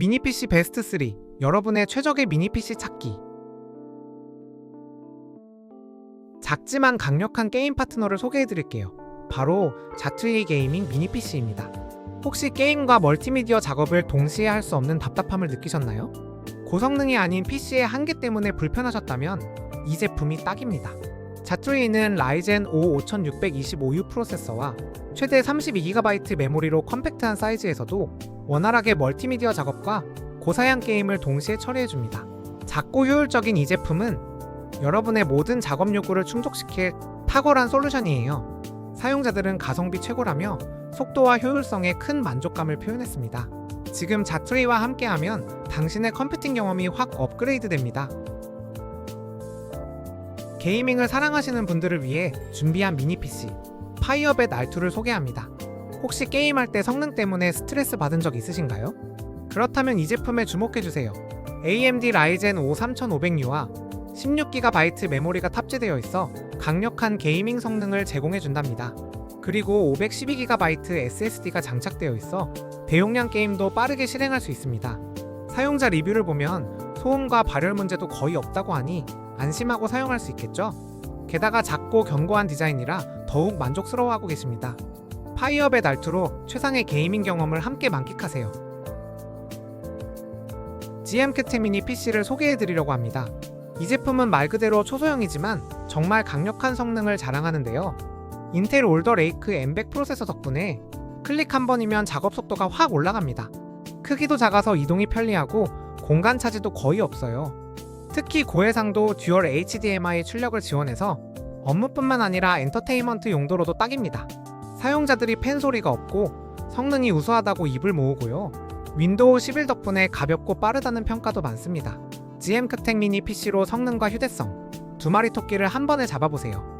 미니 PC 베스트 3 여러분의 최적의 미니 PC 찾기 작지만 강력한 게임 파트너를 소개해 드릴게요. 바로 자투이 게이밍 미니 PC입니다. 혹시 게임과 멀티미디어 작업을 동시에 할 수 없는 답답함을 느끼셨나요? 고성능이 아닌 PC의 한계 때문에 불편하셨다면 이 제품이 딱입니다. 자투이는 라이젠 5 5625U 프로세서와 최대 32GB 메모리로 컴팩트한 사이즈에서도 원활하게 멀티미디어 작업과 고사양 게임을 동시에 처리해줍니다. 작고 효율적인 이 제품은 여러분의 모든 작업 요구를 충족시킬 탁월한 솔루션이에요. 사용자들은 가성비 최고라며 속도와 효율성에 큰 만족감을 표현했습니다. 지금 자투리와 함께하면 당신의 컴퓨팅 경험이 확 업그레이드 됩니다. 게이밍을 사랑하시는 분들을 위해 준비한 미니 PC 파이어벳 R2를 소개합니다. 혹시 게임할 때 성능 때문에 스트레스 받은 적 있으신가요? 그렇다면 이 제품에 주목해 주세요. AMD 라이젠 5 3500U와 16GB 메모리가 탑재되어 있어 강력한 게이밍 성능을 제공해 준답니다. 그리고 512GB SSD가 장착되어 있어 대용량 게임도 빠르게 실행할 수 있습니다. 사용자 리뷰를 보면 소음과 발열 문제도 거의 없다고 하니 안심하고 사용할 수 있겠죠? 게다가 작고 견고한 디자인이라 더욱 만족스러워하고 계십니다. 파이어벳 알투로 최상의 게이밍 경험을 함께 만끽하세요. GM 캣트 미니 PC를 소개해 드리려고 합니다. 이 제품은 말 그대로 초소형이지만 정말 강력한 성능을 자랑하는데요. 인텔 올더 레이크 M100 프로세서 덕분에 클릭 한 번이면 작업 속도가 확 올라갑니다. 크기도 작아서 이동이 편리하고 공간 차지도 거의 없어요. 특히 고해상도 듀얼 HDMI 출력을 지원해서 업무뿐만 아니라 엔터테인먼트 용도로도 딱입니다. 사용자들이 팬 소리가 없고 성능이 우수하다고 입을 모으고요. 윈도우 11 덕분에 가볍고 빠르다는 평가도 많습니다. GM 크텍 미니 PC로 성능과 휴대성 두 마리 토끼를 한 번에 잡아보세요.